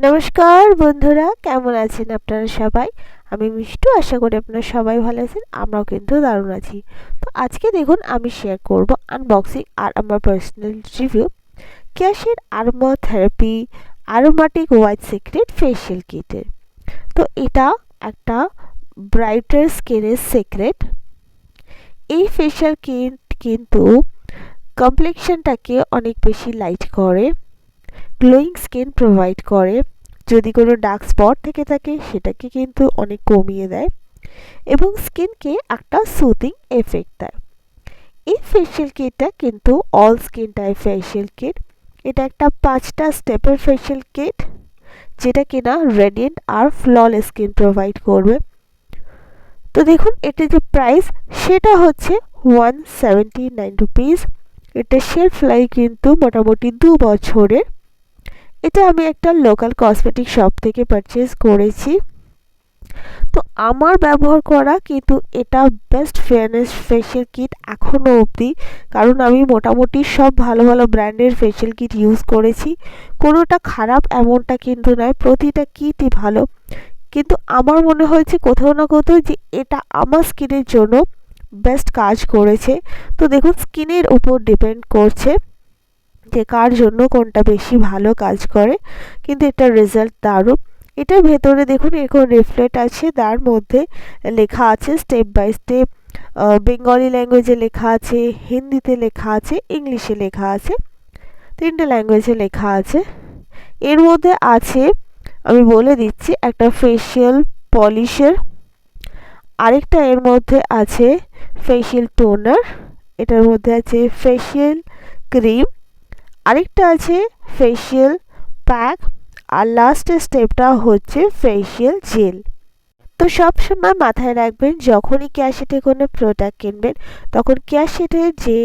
নমস্কার বন্ধুরা, কেমন আছেন আপনারা সবাই? আমি মিষ্টু, আশা করি আপনারা সবাই ভালো আছেন, আমরাও কিন্তু দারুণ আছি। তো আজকে দেখুন, আমি শেয়ার করব আনবক্সিং আর আমার পার্সোনাল রিভিউ ক্যাশের aroma therapy aromatic white secret facial কিটের তো এটা একটা ব্রাইটার স্কিনের সিক্রেট এই ফেশিয়াল কিট কিন্তু কমপ্লেকশনটাকে অনেক বেশি লাইট করে। গ্লোয়িং স্কিন প্রোভাইড করে। যদি কোনো ডার্ক স্পট থেকে থাকে, সেটাকে কিন্তু অনেক কমিয়ে দেয় এবং স্কিনকে একটা সুদিং এফেক্ট দেয়। এই ফেশিয়াল কিটটা কিন্তু all skin type facial kit এটা একটা পাঁচটা স্টেপের ফেশিয়াল কিট যেটা কিনা রেডিয়েন্ট আর ফ্লল স্কিন প্রোভাইড করবে। তো দেখুন এটা যে প্রাইস সেটা হচ্ছে ওয়ান সেভেন্টি নাইন রুপিস এটা শেলফ লাইফ কিন্তু মোটামুটি দু বছরের। এটা আমি একটা লোকাল কসমেটিক শপ থেকে পারচেস করেছি। তো আমার ব্যবহার করা কিন্তু এটা বেস্ট ফেয়ারনেস ফেশিয়াল কিট এখনও অবধি, কারণ আমি মোটামুটি সব ভালো ভালো ব্র্যান্ডের ফেশিয়াল কিট ইউজ করেছি। কোনোটা খারাপ এমনটা কিন্তু নয়, প্রতিটা কিটই ভালো। কিন্তু আমার মনে হয়েছে কোথাও না কোথাও যে এটা আমার স্কিনের জন্য বেস্ট কাজ করেছে। তো দেখুন স্কিনের উপর ডিপেন্ড করছে। যে কার জন্য কোনটা বেশি ভালো কাজ করে, কিন্তু এটার রেজাল্ট দারুণ। এটার ভেতরে দেখুন, এরকম রিফ্লেট আছে, তার মধ্যে লেখা আছে স্টেপ বাই স্টেপ বেঙ্গলি ল্যাঙ্গুয়েজে লেখা আছে, হিন্দিতে লেখা আছে ইংলিশে লেখা আছে, তিনটে ল্যাঙ্গুয়েজে লেখা আছে। এর মধ্যে আছে, আমি বলে দিচ্ছি, একটা ফেশিয়াল পলিশের আরেকটা এর মধ্যে আছে ফেশিয়াল টোনার এটার মধ্যে আছে ফেশিয়াল ক্রিম আরেকটা আছে ফেশিয়াল প্যাক আর লাস্টের স্টেপটা হচ্ছে ফেশিয়াল জেল তো সব সময় মাথায় রাখবেন, যখনই ক্যাশেটে কোনো প্রোডাক্ট কিনবেন, তখন ক্যাশেটের যে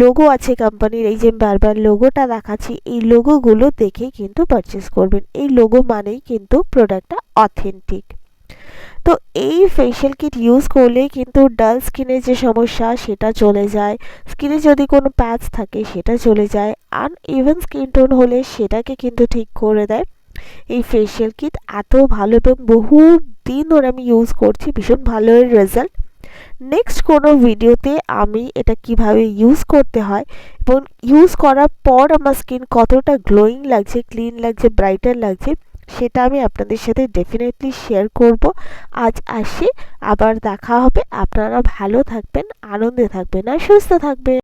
লোগো আছে কোম্পানির এই যে বারবার লোগোটা দেখাচ্ছি, এই লোগোগুলো দেখে কিন্তু পারচেস করবেন। এই লোগো মানেই কিন্তু প্রোডাক্টটা অথেন্টিক তো এই ফেশিয়াল কিট ইউজ করলে কিন্তু ডাল স্কিনের যে সমস্যা, সেটা চলে যায়। স্কিনে যদি কোনো প্যাচ থাকে, সেটা চলে যায়। আন ইভেন স্কিন টোন হলে সেটাকে কিন্তু ঠিক করে দেয়। এই ফেশিয়াল কিট এত ভালো এবং বহু দিন ধরে আমি ইউজ করছি, ভীষণ ভালো এর রেজাল্ট নেক্সট কোনো ভিডিওতে আমি এটা কীভাবে ইউজ করতে হয় এবং ইউজ করার পর আমার স্কিন কতটা গ্লোয়িং লাগছে ক্লিন লাগছে ব্রাইটার লাগছে, সেটা আমি আপনাদের সাথে ডেফিনেটলি শেয়ার করব। আজ আসি, আবার দেখা হবে। আপনারা ভালো থাকবেন, আনন্দে থাকবেন, আর সুস্থ থাকবেন।